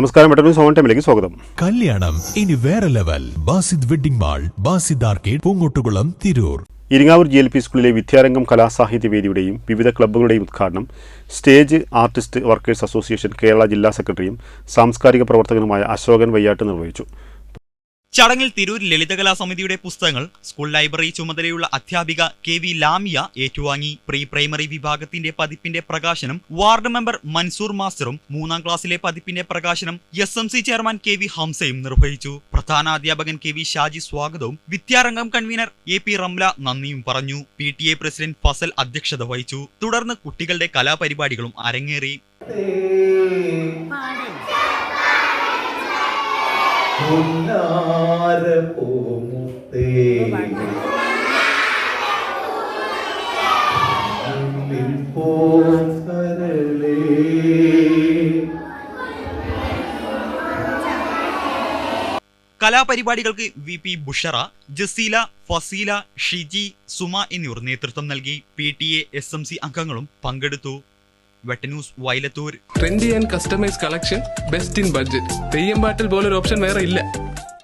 നമസ്കാരം മറ്റൊരു സോൺ ടൈമിലേക്ക് സ്വാഗതം. കല്യാണം ഇനി വേറെ level. Basid wedding mall Basid arcade Poongottukulam Tirur. Iringavur G L P സ്കൂളിലെ വിദ്യാരംഗം കലാസാഹിത്യ വേദിയുടെയും വിവിധ ക്ലബ്ബുകളുടെയും ഉദ്ഘാടനം stage artist workers association Kerala ജില്ലാ സെക്രട്ടറിയും സാംസ്കാരിക പ്രവർത്തകനുമായ അശോകൻ വയ്യാട്ട് നിർവഹിച്ചു. ചടങ്ങിൽ തിരൂർ ലളിതകലാ സമിതിയുടെ പുസ്തകങ്ങൾ സ്കൂൾ ലൈബ്രറി ചുമതലയുള്ള അധ്യാപിക കെ വി ലാമിയ ഏറ്റുവാങ്ങി. പ്രീ പ്രൈമറി വിഭാഗത്തിന്റെ പതിപ്പിന്റെ പ്രകാശനം വാർഡ് മെമ്പർ മൻസൂർ മാസ്റ്ററും മൂന്നാം ക്ലാസ്സിലെ പതിപ്പിന്റെ പ്രകാശനം S M C chairman K V ഹംസയും നിർവഹിച്ചു. പ്രധാന അധ്യാപകൻ കെ വി ഷാജി സ്വാഗതവും Vidyarangam convener A P Ramla നന്ദിയും പറഞ്ഞു. P T A president Fazal അധ്യക്ഷത വഹിച്ചു. തുടർന്ന് കുട്ടികളുടെ കലാപരിപാടികളും അരങ്ങേറി. കലാപരിപാടികൾക്ക് വി പി ബുഷറ ജസീല ഫസീല ഷിജി സുമ എന്നിവർ നേതൃത്വം നൽകി P T A S M C അംഗങ്ങളും പങ്കെടുത്തു. വെട്ടന്യൂസ് Vailathur trendy and customise collection best in budget Theyyam പാട്ടിൽ പോലൊരു ഓപ്ഷൻ വേറെ ഇല്ല.